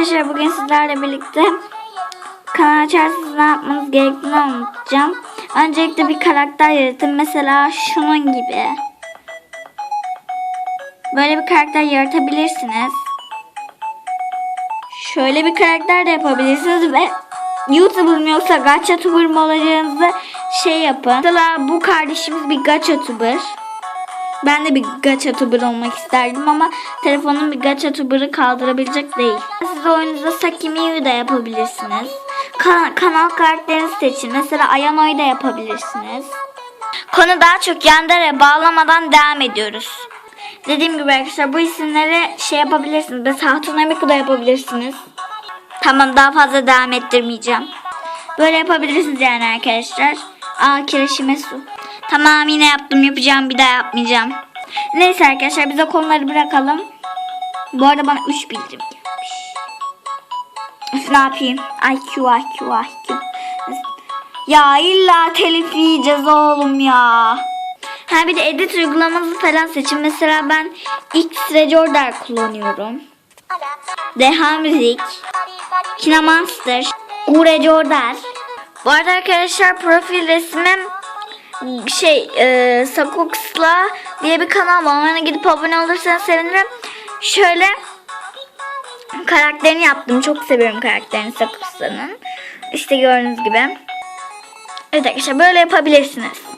arkadaşlar bugün sizlerle birlikte kanal açarsanız ne yapmanız gerektiğini anlatacağım. Öncelikle bir karakter yaratın. Mesela şunun gibi. Böyle bir karakter yaratabilirsiniz. Şöyle bir karakter de yapabilirsiniz ve YouTuber mı yoksa gacha tuber mı olacağınızı şey yapın. Mesela bu kardeşimiz bir gacha tuber. Ben de bir gacha tuber olmak isterdim ama telefonum bir gacha tuber'ı kaldırabilecek değil. Siz oyununuzda Sakimi'yi de yapabilirsiniz. Ka- kanal karakterini seçin. Mesela Ayano'yu da yapabilirsiniz. Konu daha çok Yandere'ye bağlamadan devam ediyoruz. Dediğim gibi arkadaşlar bu isimleri şey yapabilirsiniz. Mesela Hatunamiku da yapabilirsiniz. Tamam daha fazla devam ettirmeyeceğim. Böyle yapabilirsiniz yani arkadaşlar. Aa kireçime su. Tamam yine yaptım yapacağım bir daha yapmayacağım. Neyse arkadaşlar biz o konuları bırakalım. Bu arada bana 3 bildirim gelmiş. Ne yapayım? IQ IQ IQ. Ya illa telif yiyeceğiz oğlum ya. Ha bir de edit uygulamanızı falan seçin. Mesela ben X Recorder kullanıyorum. Deha Müzik. Kinamonster. Ure Jordan. Bu arada arkadaşlar profil resmim şey e, Sakuks'la diye bir kanal var. Ona gidip abone olursanız sevinirim. Şöyle karakterini yaptım. Çok seviyorum karakterini Sakuks'ın. İşte gördüğünüz gibi. Evet arkadaşlar böyle yapabilirsiniz.